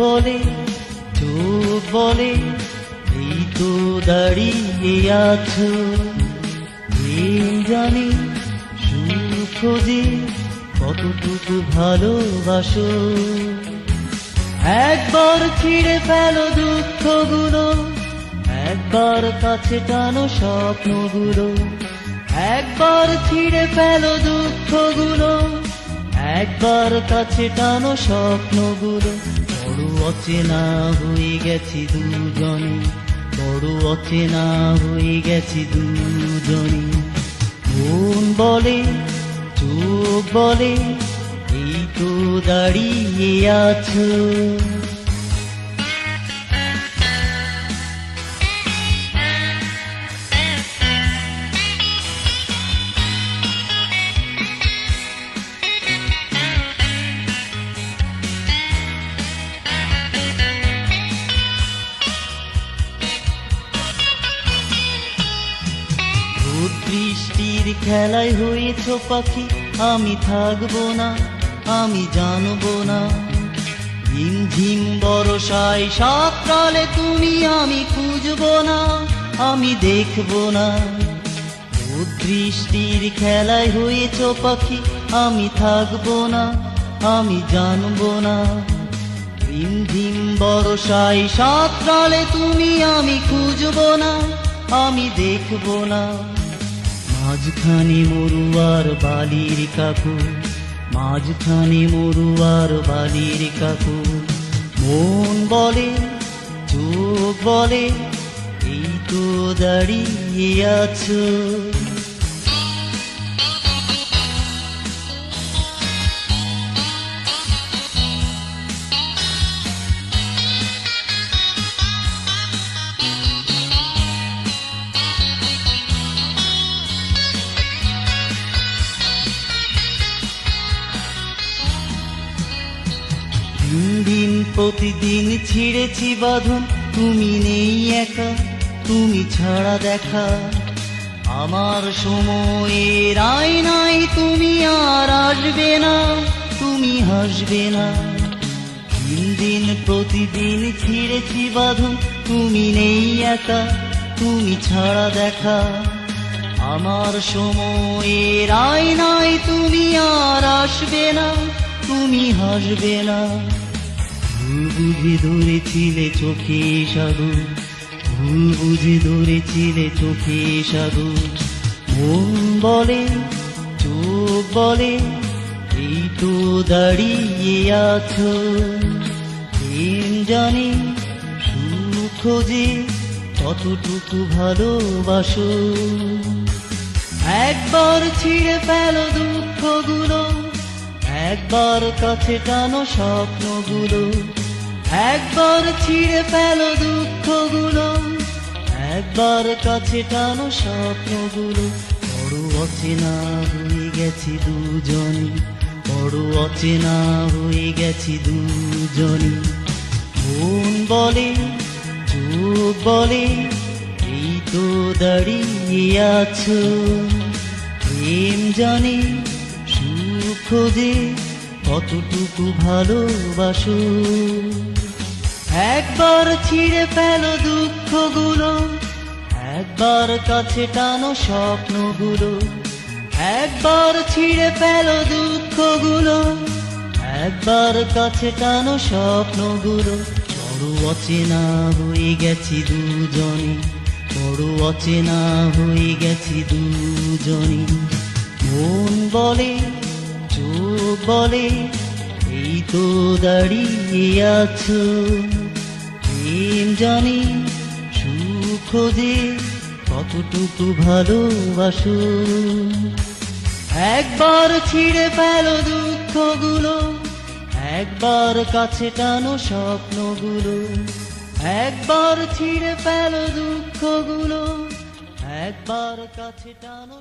বলে, চোখ বলে, এই তো দাঁড়িয়ে আছো। জানি, সুখ খোঁজে, কতটুকু ভালোবাসো। একবার ছিঁড়ে ফেলো দুঃখগুলো, একবার কাছে টানো স্বপ্নগুলো। একবার ছিঁড়ে ফেলো দুঃখগুলো, একবার কাছে টানো স্বপ্নগুলো। অচেনা হয়ে গেছি দুজনে, বড় অচেনা হয়ে গেছি দুজনে। মন বলে, চোখ বলে, এই তো দাঁড়িয়ে আছো। বৃষ্টির খেলায় হয়েছ পাখি, আমি থাকব না, আমি জানব না। ঝিম ঝিম বরসায় সকালে তুমি আমি খুঁজবো না, আমি দেখব না। রোদ বৃষ্টির খেলায় হয়েছ পাখি, আমি থাকব না, আমি জানব না। ঝিম ঝিম বরসায় সাতরালে তুমি আমি খুঁজবো না, আমি দেখব না। মাঝখানে মরুয়ার বালির কাকু মাঝখানে মরুয়ার বালির কাকু মন বলে, চোখ বলে, এই তো দাঁড়িয়ে আছো। প্রতিদিন ছিঁড়েছি বাঁধন, তুমি নেই একা, তুমি ছাড়া দেখা। আমার সময়ের আয়নায় তুমি আর আসবে না, তুমি হাসবে না। তিন দিন প্রতিদিন ছিঁড়েছি বাঁধন, তুমি নেই একা, তুমি ছাড়া দেখা। আমার সময়ের আয়নায় তুমি আর আসবে না, তুমি হাসবে না। ভুল বুঝে ধরেছিলে চোখে সাধু ভুল বুঝে ধরেছিলে চোখে সাধু। মন বলে, চোখ বলে, এই তো দাঁড়িয়ে আছো। প্রেম জানি সুখ খোঁজে কতটুকু ভালোবাসো। একবার ছিঁড়ে ফেলো দুঃখগুলো একবার কাছে টানো স্বপ্নগুলো, একবার ছিঁড়ে ফেলো দুঃখগুলো, একবার কাছে টানো স্বপ্নগুলো। বড় অচেনা হয়ে গেছি দুজনে, বড় অচেনা হয়ে গেছি দুজনে। মন বলে, চোখ বলে, এই তো দাঁড়িয়ে আছো। প্রেম জানে খোঁজে কতটুকু ভালোবাসো? একবার ছিঁড়ে ফেলো দুঃখগুলো, একবার কাছে টানো স্বপ্নগুলো, একবার ছিঁড়ে ফেলো দুঃখগুলো, একবার কাছে টানো স্বপ্নগুলো। বড় অচেনা হয়ে গেছি দুজনে, বড় অচেনা হয়ে গেছি দুজনে। মন বলে বলে, এই তো দাঁড়িয়ে আছো। প্রেম জানি, সুখ যে কতটুকু ভালোবাসো? একবার ছিঁড়ে ফেলো দুঃখগুলো, একবার কাছে টানো স্বপ্নগুলো, একবার ছিঁড়ে ফেলো দুঃখগুলো, একবার কাছে টানো